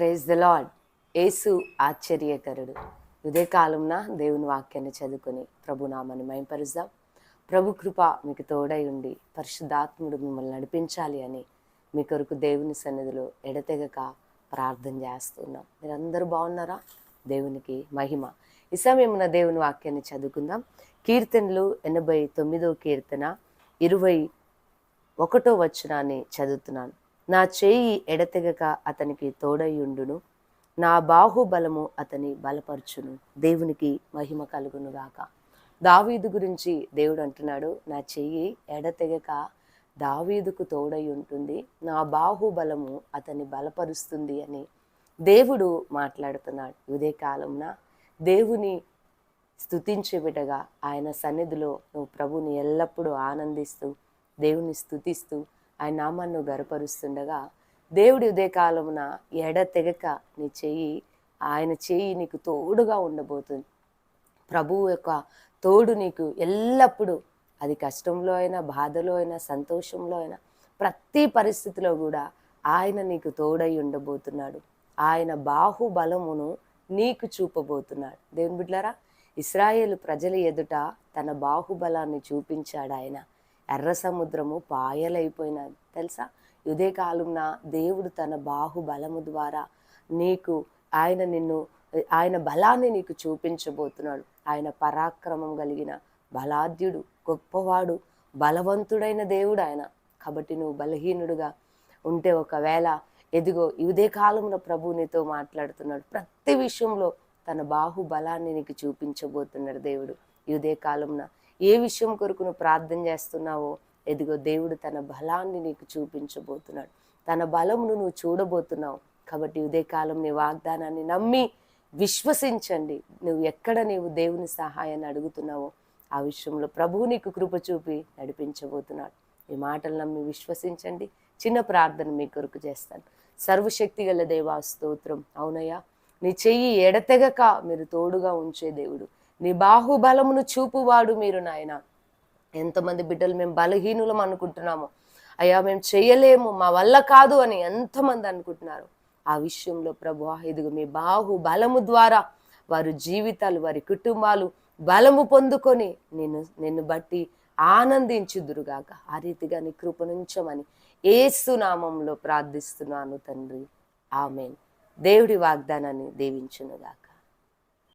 Praise the lord యేసు ఆశ్చర్యకరుడు. ఉదయకాలంన దేవుని వాక్యాన్ని చదువుకొని ప్రభునామాన్ని నామని మైంపరుద్దాం ప్రభు కృప మీకు తోడై ఉండి పరిశుద్ధాత్ముడు మిమ్మల్ని నడిపించాలి అని మీ కొరకు దేవుని సన్నిధిలో ఎడతెగక ప్రార్థన చేస్తున్నాం. మీరందరూ బాగున్నారా? దేవునికి మహిమ. ఈ సమయమున దేవుని వాక్యాన్ని చదువుకుందాం. కీర్తనలు ఎనభై తొమ్మిదో కీర్తన ఇరవై ఒకటో వచనాన్ని చదువుతున్నాను. నా చేయి ఎడతెగక అతనికి తోడయుండును నా బాహుబలము అతని బలపరచును. దేవునికి మహిమ కలుగునుగాక. దావీదు గురించి దేవుడు అంటున్నాడు నా చెయ్యి ఎడతెగక దావీదుకు తోడై ఉంటుంది నా బాహుబలము అతన్ని బలపరుస్తుంది అని దేవుడు మాట్లాడుతున్నాడు. ఇదే కాలంన దేవుని స్థుతించి బిడ్డగా ఆయన సన్నిధిలో నువ్వు ప్రభుని ఎల్లప్పుడూ ఆనందిస్తూ దేవుని స్థుతిస్తూ ఆయన నామాన్ని గర్వపరుస్తుండగా దేవుడి ఉదయకాలమున ఎడ తెగక నీ చెయ్యి ఆయన చెయ్యి నీకు తోడుగా ఉండబోతుంది. ప్రభువు యొక్క తోడు నీకు ఎల్లప్పుడూ అది కష్టంలో అయినా బాధలో అయినా సంతోషంలో అయినా ప్రతి పరిస్థితిలో కూడా ఆయన నీకు తోడై ఉండబోతున్నాడు. ఆయన బాహుబలమును నీకు చూపబోతున్నాడు. దేవుని బిడ్లారా ఇస్రాయేల్ ప్రజల ఎదుట తన బాహుబలాన్ని చూపించాడు ఆయన. ఎర్ర సముద్రము పాయలైపోయినది తెలుసా? ఇదే కాలంన దేవుడు తన బాహుబలము ద్వారా నీకు ఆయన నిన్ను ఆయన బలాన్ని నీకు చూపించబోతున్నాడు. ఆయన పరాక్రమం కలిగిన బలాద్యుడు గొప్పవాడు బలవంతుడైన దేవుడు ఆయన. కాబట్టి నువ్వు బలహీనుడుగా ఉంటే ఒకవేళ ఎదిగో ఇదే కాలంలో ప్రభు నీతో మాట్లాడుతున్నాడు. ప్రతి విషయంలో తన బాహుబలాన్ని నీకు చూపించబోతున్నాడు దేవుడు. ఇదే కాలంన ఏ విషయం కొరకు నువ్వు ప్రార్థన చేస్తున్నావో ఎదిగో దేవుడు తన బలాన్ని నీకు చూపించబోతున్నాడు. తన బలమును నువ్వు చూడబోతున్నావు. కాబట్టి ఉదయ కాలం నీ వాగ్దానాన్ని నమ్మి విశ్వసించండి. నువ్వు ఎక్కడ నీవు దేవుని సహాయాన్ని అడుగుతున్నావో ఆ విషయంలో ప్రభువు నీకు కృప చూపి నడిపించబోతున్నాడు. ఈ మాటలు నమ్మి విశ్వసించండి. చిన్న ప్రార్థన మీ కొరకు చేస్తాను. సర్వశక్తి గల దేవా స్తోత్రం. అవునయ్యా నీ చెయ్యి ఎడతెగక మీరు తోడుగా ఉంచే దేవుడు. నీ బాహుబలమును చూపువాడు మీరు నాయన. ఎంతమంది బిడ్డలు మేము బలహీనులం అనుకుంటున్నాము. అయ్యా మేము చేయలేము మా వల్ల కాదు అని ఎంతమంది అనుకుంటున్నారు. ఆ విషయంలో ప్రభు ఇదిగో మీ బాహుబలము ద్వారా వారి జీవితాలు వారి కుటుంబాలు బలము పొందుకొని నిన్ను నిన్ను బట్టి ఆనందించుదురుగాక. ఆ రీతిగా నీ కృపనుంచమని ఏసునామంలో ప్రార్థిస్తున్నాను తండ్రి. ఆమెన్. దేవుడి వాగ్దానాన్ని దీవించునుగాక.